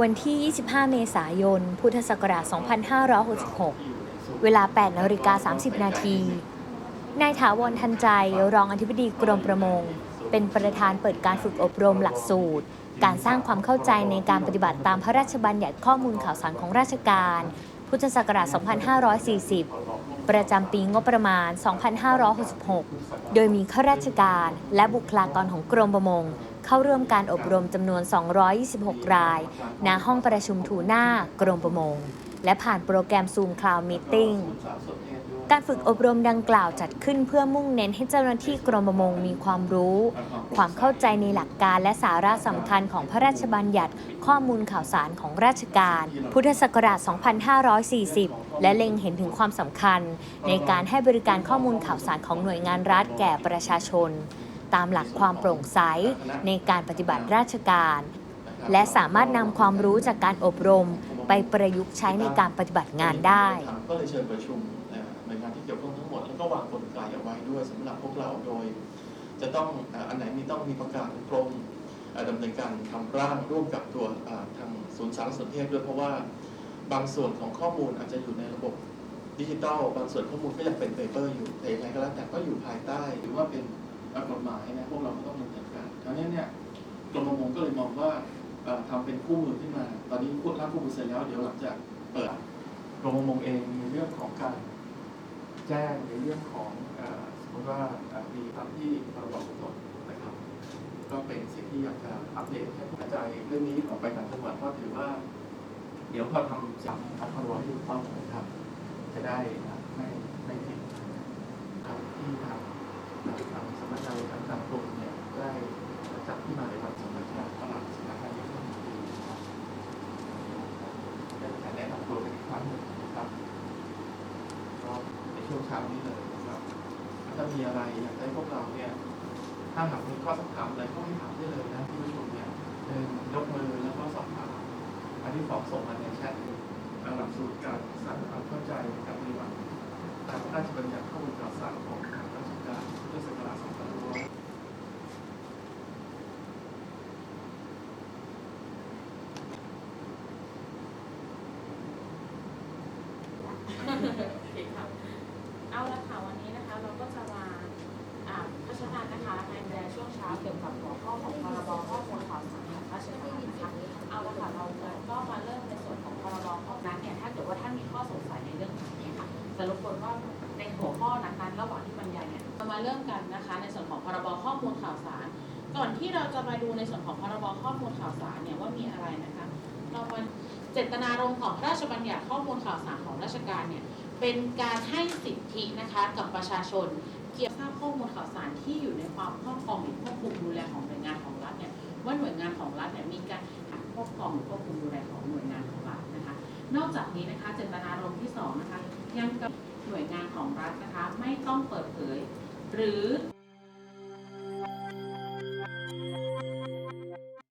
วันที่ 25 เมษายน พุทธศักราช 2566 เวลา 8นาฬิกา30 นาที นายถาวรทันใจ รองอธิบดีกรมประมง เป็นประธานเปิดการฝึกอบรมหลักสูตร การสร้างความเข้าใจในการปฏิบัติตามพระราชบัญญัติข้อมูลข่าวสารของราชการ พุทธศักราช 2540 ประจำปีงบประมาณ 2566 โดยมีข้าราชการและบุคลากรของกรมประมง เข้าร่วมการอบรมจำนวน 226 ราย ณ ห้องประชุมทูน่ากรมประมง และผ่านโปรแกรม Zoom Cloud Meeting การฝึกอบรมดังกล่าวจัดขึ้นเพื่อมุ่งเน้นให้เจ้าหน้าที่กรมประมงมีความรู้ ความเข้าใจในหลักการและสาระสำคัญของพระราชบัญญัติข้อมูลข่าวสารของราชการ พุทธศักราช 2540 และเล็งเห็นถึงความสำคัญ ในการให้บริการข้อมูลข่าวสารของหน่วยงานรัฐแก่ประชาชน ตามหลักความโปร่งใสในการปฏิบัติราชการ และสามารถนำความรู้จากการอบรมไปประยุกต์ใช้ในการปฏิบัติงานได้ ก็เลยเชิญประชุมเอ่อหน่วยงานที่เกี่ยวข้องทั้งหมด แล้วก็วางกลไกเอาไว้ด้วยสำหรับพวกเราโดย จะต้องอันไหนมีต้องมีประกาศกรมเอ่อดำเนินการทำร่างร่วมกับตัวทางศูนย์สารสนเทศด้วยเพราะว่าบางส่วนของข้อมูลอาจจะอยู่ในระบบดิจิทัลบางส่วนข้อมูลก็ยังเป็นเปเปอร์อยู่แต่ยังไงก็แล้วแต่ก็อยู่ภายใต้ หรือว่า เลยมองว่าเอ่อทำเป็นคู่มือขึ้นมา ตอนนี้พวกร่างคู่มือเสร็จแล้วเดี๋ยวหลังจากเปิดกรมประมงเองมีเรื่องของการแจ้งในเรื่องของเอ่อสมมติว่ามีตามที่พรบขนส่งนะครับ ก็เป็นสิ่งที่อยากจะอัปเดตให้ผู้กระจายเรื่องนี้ออกไปต่างจังหวัดเพราะถือว่า เดี๋ยวพอทำซ้ำทำพรบที่ถูกต้องนะครับ จะได้ไม่ไม่ผิดที่ทางทางสำนักงานทางทางกรมเนี่ยได้ ที่มาในวันสำนักงานตลาดสำนักงานอย่าที่ดีนะครับแต่แนะนำตัวกันอีกครั้งหนึ่งนะครับก็ในช่วงเช้านี้เลยนะครับถ้ามีอะไรอยากให้พวกเราเนี่ยถ้าหากมีข้อสักถามอะไรก็ให้ถามได้เลยนะที่ประชุมเนี่ยหนึ่งยกมือแล้วก็สอบถามอันที่สองส่งมาในแชทหลักสูตรการสร้างความเข้าใจในการปฏิบัติตามพระราชบัญญัติข้อมูลข่าวสารของทางราชการพุทธศักราช2500 เอาละค่ะวันนี้นะคะเราก็จะมาอ่าเพราะฉะนั้นะคะในเวลาช่วงเช้าเกี่ยวกับหัวข้อของพรบข้อมูลข่าวสารของราชการนะคะเอาละค่ะเราก็มาเริ่มในส่วนของพรบข้อนั้นเนี่ยถ้าเกิดว่าท่านมีข้อสงสัยในเรื่องนเนี่ยค่ะจะรบกวนว่าในหัวข้อนั้นๆระหว่างที่บรรยายเนี่ยเรามาเริ่มกันนะคะ ในส่วนของพรบข้อมูลข่าวสาร ก่อนที่เราจะมาดูในส่วนของพรบข้อมูลข่าวสารเนี่ยว่ามีอะไรนะคะ เรามาเจตนารมณ์ของพระราชบัญญัติข้อมูลข่าวสารของราชการเนี่ย เป็นการให้สิทธินะคะกับประชาชน เกี่ยวกับข้อมูลข่าวสารที่อยู่ในความครอบครองหรือควบคุมดูแลของหน่วยงานของรัฐเนี่ยว่าหน่วยงานของรัฐเนี่ยมีการหาครอบครองหรือควบคุมดูแลของหน่วยงานของรัฐนะคะ นอกจากนี้นะคะเจตนารมณ์ที่สองนะคะยังกับหน่วยงานของรัฐนะคะไม่ต้องเปิดเผย หรือ